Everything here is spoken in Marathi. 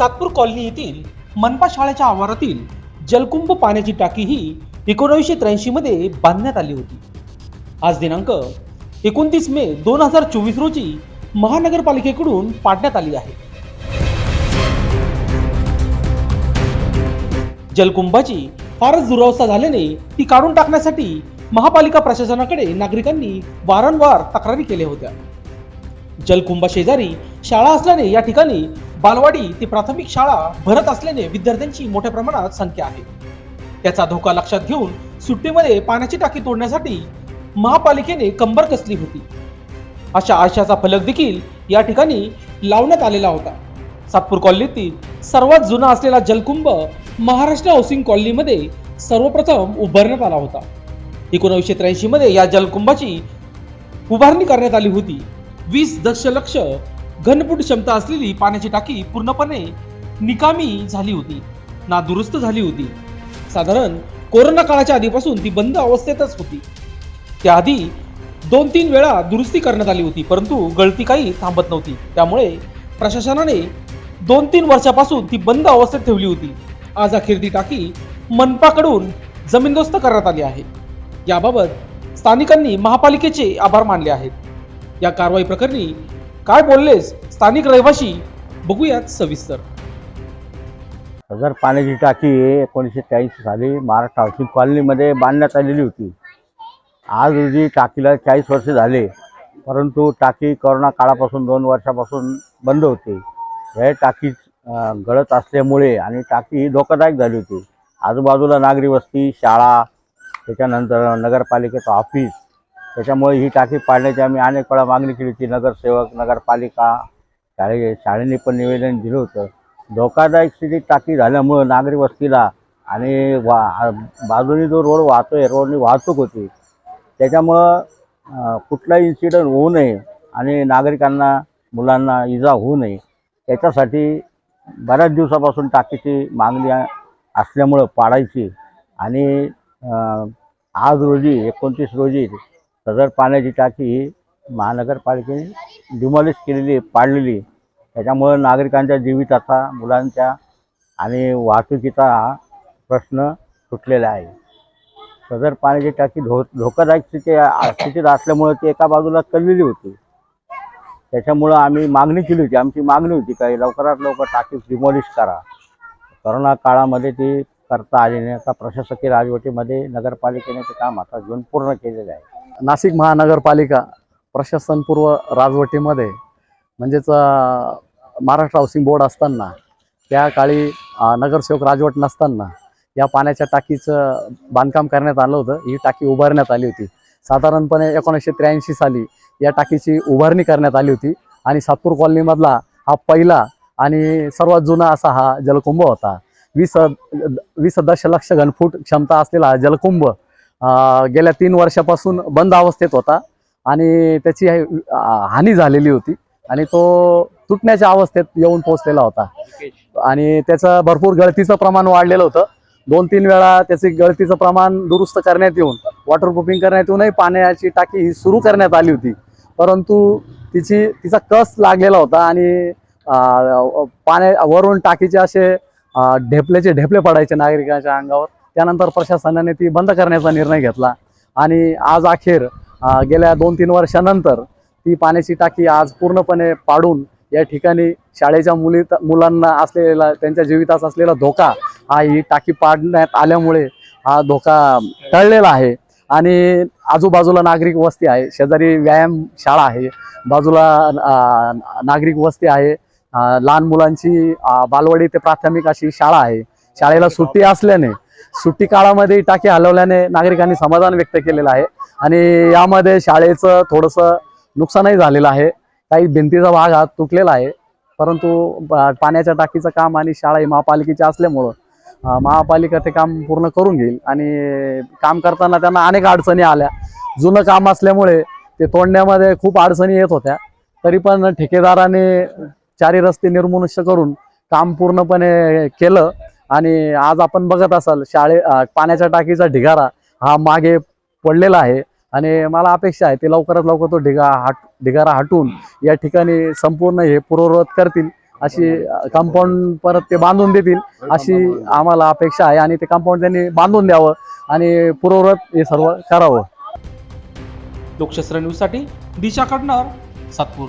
सातपूर कॉलनी येथील मनपा शाळेच्या आवारातील जलकुंभ पाण्याची टाकी ही एकोणीसशे त्र्याऐंशी मध्ये बांधण्यात आली होती. आज दिनांक एकोणतीस मे दोन हजार चोवीस रोजी महानगरपालिकेकडून पाडण्यात आली आहे. जलकुंभाची फारच दुरावस्था झाल्याने ती काढून टाकण्यासाठी महापालिका प्रशासनाकडे नागरिकांनी वारंवार तक्रारी केल्या होत्या. जलकुंभा शेजारी शाळा असल्याने या ठिकाणी बालवाडी ते प्राथमिक शाळा भरत असल्याने विद्यार्थ्यांची मोठ्या प्रमाणात संख्या आहे. त्याचा धोका लक्षात घेऊन सुट्टीमध्ये पाण्याची टाकी तोडण्यासाठी महापालिकेने कंबर कसली होती. अशा आशाचा फलक देखील या ठिकाणी लावण्यात आलेला होता. सातपूर कॉलनीतील सर्वात जुना असलेला जलकुंभ महाराष्ट्र हाऊसिंग कॉलनीमध्ये सर्वप्रथम उभारण्यात आला होता. एकोणीसशे त्र्याऐंशी मध्ये या जलकुंभाची उभारणी करण्यात आली होती. वीस दशलक्ष घनफूट क्षमता असलेली पाण्याची टाकी पूर्णपणे निकामी झाली होती नादुरुस्त झाली होती. साधारण कोरोना काळाच्या आधीपासून ती बंद अवस्थेतच होती. त्याआधी दोन तीन वेळा दुरुस्ती करण्यात आली होती परंतु गळती काही थांबत नव्हती. त्यामुळे प्रशासनाने दोन तीन वर्षापासून ती बंद अवस्थेत ठेवली होती. आज अखेर ती टाकी मनपाकडून जमीनदोस्त करण्यात आली आहे. याबाबत स्थानिकांनी महापालिकेचे आभार मानले आहेत. या कारवाई प्रकरणी काय बोललेस? स्थानिक रहिवाशी बघूयात सविस्तर. हजार पाण्याची टाकी एकोणीसशे त्र्याऐंशी साली महाराष्ट्र हाऊसिंग कॉलनीमध्ये बांधण्यात आलेली होती. आज रोजी टाकीला चाळीस वर्ष झाले परंतु टाकी कोरोना काळापासून दोन वर्षापासून बंद होते. हे टाकी गळत असल्यामुळे आणि टाकी ही धोकादायक झाली होती. आजूबाजूला नागरी वस्ती शाळा त्याच्यानंतर नगरपालिकेचं ऑफिस त्याच्यामुळे ही टाकी पाडण्याची आम्ही अनेक वेळा मागणी केली होती. नगरसेवक नगरपालिका शाळे शाळेने पण निवेदन दिलं होतं. धोकादायक स्थिती टाकी झाल्यामुळं नागरी वस्तीला आणि वा बाजूने जो रोड वाहतोय रोडनी वाहतूक होती. त्याच्यामुळं कुठलाही इन्सिडंट होऊ नये आणि नागरिकांना मुलांना इजा होऊ नये. त्याच्यासाठी बऱ्याच दिवसापासून टाकीची मागणी असल्यामुळं पाडायची आणि आज रोजी एकोणतीस रोजी सदर पाण्याची टाकी ही महानगरपालिकेने डिमॉलिश केलेली आहे, पाडलेली. त्याच्यामुळं नागरिकांच्या जीविताचा मुलांच्या आणि वाहतुकीचा हा प्रश्न सुटलेला आहे. सदर पाण्याची टाकी धो धोकादायक स्थिती स्थितीत असल्यामुळं ती एका बाजूला कललेली होती. त्याच्यामुळं आम्ही मागणी केली होती आमची मागणी होती काही लवकरात लवकर टाकी डिमॉलिश करा. करोना काळामध्ये ती करता आली नाही. आता प्रशासकीय राजवटीमध्ये नगरपालिकेने ते काम आता घेऊन पूर्ण केलेलं आहे. नाशिक महानगरपालिका प्रशासनपूर्व राजवटीमध्ये म्हणजेच महाराष्ट्र हाऊसिंग बोर्ड असताना त्या काळी नगरसेवक राजवट नसताना या पाण्याच्या टाकीचं बांधकाम करण्यात आलं होतं. ही टाकी उभारण्यात आली होती. साधारणपणे एकोणीसशे त्र्याऐंशी साली या टाकीची उभारणी करण्यात आली होती आणि सातपूर कॉलनीमधला हा पहिला आणि सर्वात जुना असा हा जलकुंभ होता. वीस वीस दशलक्ष घनफूट क्षमता असलेला हा जलकुंभ गेल्या तीन वर्षापासून बंद अवस्थेत होता आणि त्याची हानी झालेली होती आणि तो तुटण्याच्या अवस्थेत येऊन पोहोचलेला होता. आणि त्याचं भरपूर गळतीचं प्रमाण वाढलेलं होतं. दोन तीन वेळा त्याचे गळतीचं प्रमाण दुरुस्त करण्यात येऊन वॉटरप्रूफिंग करण्यात येऊनही पाण्याची टाकी ही सुरू करण्यात आली होती. परंतु तिची तिचा कस लागलेला होता आणि पाण्या वरून टाकीचे असे ढेपल्याचे ढेपलेचे ढेपले पडायचे नागरिकांच्या अंगावर. त्यानंतर प्रशासनाने ती बंद करण्याचा निर्णय घेतला. आणि आज अखेर गेल्या दोन तीन वर्षानंतर ती पाण्याची टाकी आज पूर्णपणे पाडून या ठिकाणी शाळेच्या मुली मुलांना असलेला त्यांच्या जीवितास असलेला धोका हा ही टाकी पाडण्यात आल्यामुळे हा धोका टळलेला आहे. आणि आजूबाजूला नागरिक वस्ती आहे. शेजारी व्यायाम शाळा आहे. बाजूला नागरिक वस्ती आहे. लहान मुलांची बालवाडी ते प्राथमिक अशी शाळा आहे. शाळेला सुट्टी असल्याने सुट्टी काळामध्ये ही टाकी हलवल्याने नागरिकांनी समाधान व्यक्त केलेलं आहे. आणि यामध्ये शाळेचं थोडंसं नुकसानही झालेलं आहे. काही भिंतीचा भाग हा तुटलेला आहे. परंतु पाण्याच्या टाकीचं काम आणि शाळा ही महापालिकेची असल्यामुळं महापालिका ते काम पूर्ण करून घेईल. आणि काम करताना त्यांना अनेक अडचणी आल्या. जुनं काम असल्यामुळे ते तोडण्यामध्ये खूप अडचणी येत होत्या. तरी पण ठेकेदाराने चारी रस्ते निर्मनुष्य करून काम पूर्णपणे केलं. आणि आज आपण बघत असाल शाळे पाण्याच्या टाकीचा ढिगारा हा मागे पडलेला आहे. आणि मला अपेक्षा आहे ते लवकरात लवकर तो ढिगा हट ढिगारा हटून या ठिकाणी संपूर्ण हे पूर्ववत करतील. अशी कंपाऊंड परत ते बांधून देतील अशी आम्हाला अपेक्षा आहे आणि ते कंपाऊंड त्यांनी बांधून द्यावं आणि पूर्ववत हे सर्व करावं. लोकशास्त्र न्यूजसाठी दिशा कडणार सातपूर.